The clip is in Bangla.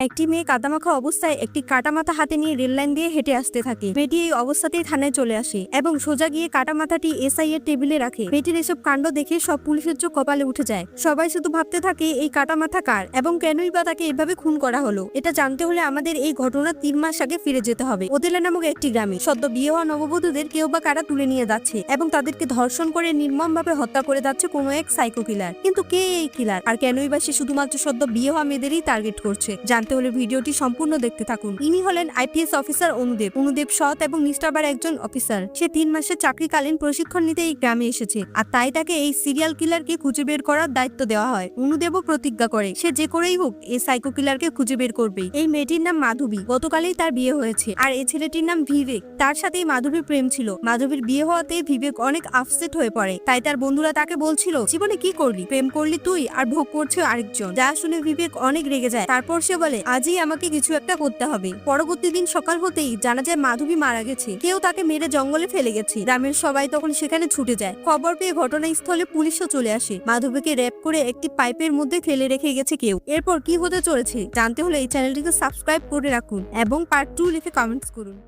একটি মেয়ে কাদামাখা অবস্থায় একটি কাটামাথা হাতে নিয়ে রেল লাইন দিয়ে হেঁটে আসতে থাকে। মেয়েটি এই অবস্থাতেই থানায় চলে আসে এবং সোজা গিয়ে কাটামাথাটি এসআই এর টেবিলে রাখে। মেয়েটির এসব কাণ্ড দেখে সব পুলিশের চোখ কপালে উঠে যায়। সবাই শুধু ভাবতে থাকে, এই কাটামাথা কার এবং কেনই বা তাকে এভাবে খুন করা হলো? এটা জানতে হলে আমাদের এই ঘটনা তিন মাস আগে ফিরে যেতে হবে। ওদেলা নামক একটি গ্রামে সদ্য বিয়ে হওয়া নববধূদের কেউ বা কারা তুলে নিয়ে যাচ্ছে এবং তাদেরকে ধর্ষণ করে নির্মমভাবে হত্যা করে যাচ্ছে কোনো এক সাইকো কিলার। কিন্তু কে এই কিলার? আর কেনই বা সে শুধুমাত্র সদ্য বিয়ে হওয়া মেয়েদেরই টার্গেট করছে? জানতে হলে ভিডিওটি সম্পূর্ণ দেখতে থাকুন। ইনি হলেন আইপিএস অফিসার অনুদেব। অনুদেব সৎ এবং নিষ্ঠাবার একজন অফিসার। সে তিন মাসের চাকরিকালীন প্রশিক্ষণ নিতে এই গ্রামে এসেছে আর তাই তাকে এই সিরিয়াল কিলারকে খুঁজে বের করার দায়িত্ব দেওয়া হয়। অনুদেবও প্রতিজ্ঞা করে, সে যে করেই হোক এই সাইকো কিলারকে খুঁজে বের করবে। এই মেয়েটির নাম মাধবী। গতকালেই তার বিয়ে হয়েছে আর এই ছেলেটির নাম ভিবেক। তার সাথেই মাধবীর প্রেম ছিল। মাধবীর বিয়ে হওয়াতে ভিবেক অনেক আপসেট হয়ে পড়ে। তাই তার বন্ধুরা তাকে বলছিল, জীবনে কি করলি? প্রেম করলি তুই আর ভোগ করছে আরেকজন। যা শুনে বিবেক অনেক রেগে যায়। তারপর সে বলে আজই আমাকে কিছু একটা করতে হবে। পরবর্তী দিন সকাল হতেই জানা যায় মাধবী মারা গেছে। কেউ তাকে মেরে জঙ্গলে ফেলে গেছে। গ্রামের সবাই তখন সেখানে ছুটে যায়। খবর পেয়ে ঘটনাস্থলে পুলিশও চলে আসে। মাধবীকে র্যাপ করে একটি পাইপের মধ্যে ফেলে রেখে গেছে কেউ। এরপর কি হতে চলেছে জানতে হলে এই চ্যানেলটিকে সাবস্ক্রাইব করে রাখুন এবং পার্ট টু লিখে কমেন্টস করুন।